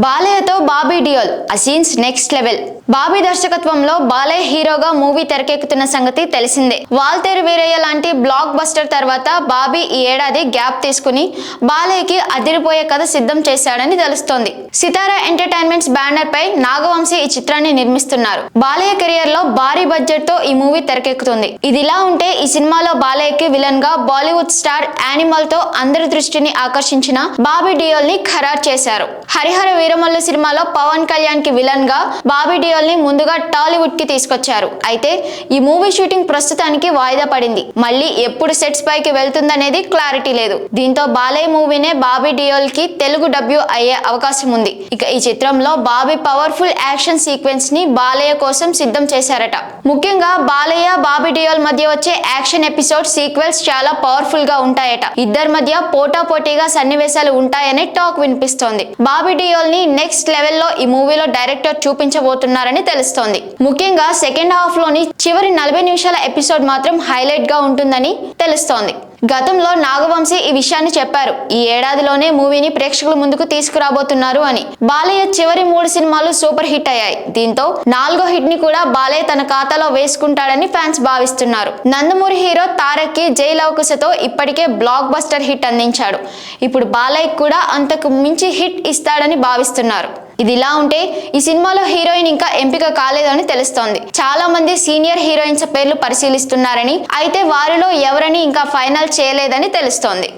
బాలయ్యతో బాబీ డియోల్ అసీన్స్ next level Bobby దర్శకత్వంలో బాలయ్య హీరోగా మూవీ తెరకెక్కుతున్న సంగతి తెలిసిందే. వాల్తేరు వీరయ్య లాంటి బ్లాక్ బస్టర్ తర్వాత బాబీ ఈ ఏడాది గ్యాప్ తీసుకుని బాలయ్యకి అదిరిపోయే కథ సిద్ధం చేశాడని తెలుస్తోంది. సితారా ఎంటర్టైన్మెంట్స్ బ్యానర్ పై నాగవంశీ ఈ చిత్రాన్ని నిర్మిస్తున్నారు. బాలయ్య కెరియర్లో భారీ బడ్జెట్తో ఈ మూవీ తెరకెక్కుతుంది. ఇదిలా ఉంటే ఈ సినిమాలో బాలయ్యకి విలన్గా బాలీవుడ్ స్టార్ యానిమల్తో అందరి దృష్టిని ఆకర్షించిన బాబీ డియోల్ని ఖరారు చేశారు. హరిహర వీరమల్లు సినిమాలో పవన్ కళ్యాణ్కి విలన్గా బాబీ డియోల్ని ముందుగా టాలీవుడ్కి తీసుకొచ్చారు. అయితే ఈ మూవీ షూటింగ్ ప్రస్తుతానికి వాయిదా పడింది. మళ్ళీ ఎప్పుడు సెట్స్ పైకి వెళ్తుందనేది క్లారిటీ లేదు. దీంతో బాలయ్య మూవీనే బాబీ డియోల్కి తెలుగు డబ్యూ అయ్యే అవకాశం ఉంది. ఇక ఈ చిత్రంలో బాబీ పవర్ఫుల్ యాక్షన్ సీక్వెన్స్ని బాలయ్య కోసం సిద్ధం చేశారట. ముఖ్యంగా బాలయ్య బాబీ డియోల్ మధ్య వచ్చే యాక్షన్ ఎపిసోడ్ సీక్వెల్స్ చాలా పవర్ఫుల్గా ఉంటాయట. ఇద్దరి మధ్య పోటా పోటీగా సన్నివేశాలు ఉంటాయనే టాక్ వినిపిస్తోంది. బాబీ డియోల్ ని నెక్స్ట్ లెవెల్లో ఈ మూవీలో డైరెక్టర్ చూపించబోతున్నారని తెలుస్తోంది. ముఖ్యంగా సెకండ్ హాఫ్లోని చివరి నలభై నిమిషాల ఎపిసోడ్ మాత్రం హైలైట్గా ఉంటుందని తెలుస్తోంది. గతంలో నాగవంశీ ఈ విషయాన్ని చెప్పారు. ఈ ఏడాదిలోనే మూవీని ప్రేక్షకుల ముందుకు తీసుకురాబోతున్నారు అని. బాలయ్య చివరి మూడు సినిమాలు సూపర్ హిట్ అయ్యాయి. దీంతో నాలుగో హిట్ని కూడా బాలయ్య తన ఖాతాలో వేసుకుంటాడని ఫ్యాన్స్ భావిస్తున్నారు. నందమూరి హీరో తారక్కి జై లవకుశతో ఇప్పటికే బ్లాక్ బస్టర్ హిట్ అందించాడు. ఇప్పుడు బాలయ్య కూడా అంతకు మించి హిట్ ఇస్తాడని భావిస్తున్నారు. ఇది ఇలా ఉంటే ఈ సినిమాలో హీరోయిన్ ఇంకా ఎంపిక కాలేదని తెలుస్తోంది. చాలా మంది సీనియర్ హీరోయిన్స్ పేర్లు పరిశీలిస్తున్నారని అయితే వారిలో ఎవరని ఇంకా ఫైనల్ చేయలేదని తెలుస్తోంది.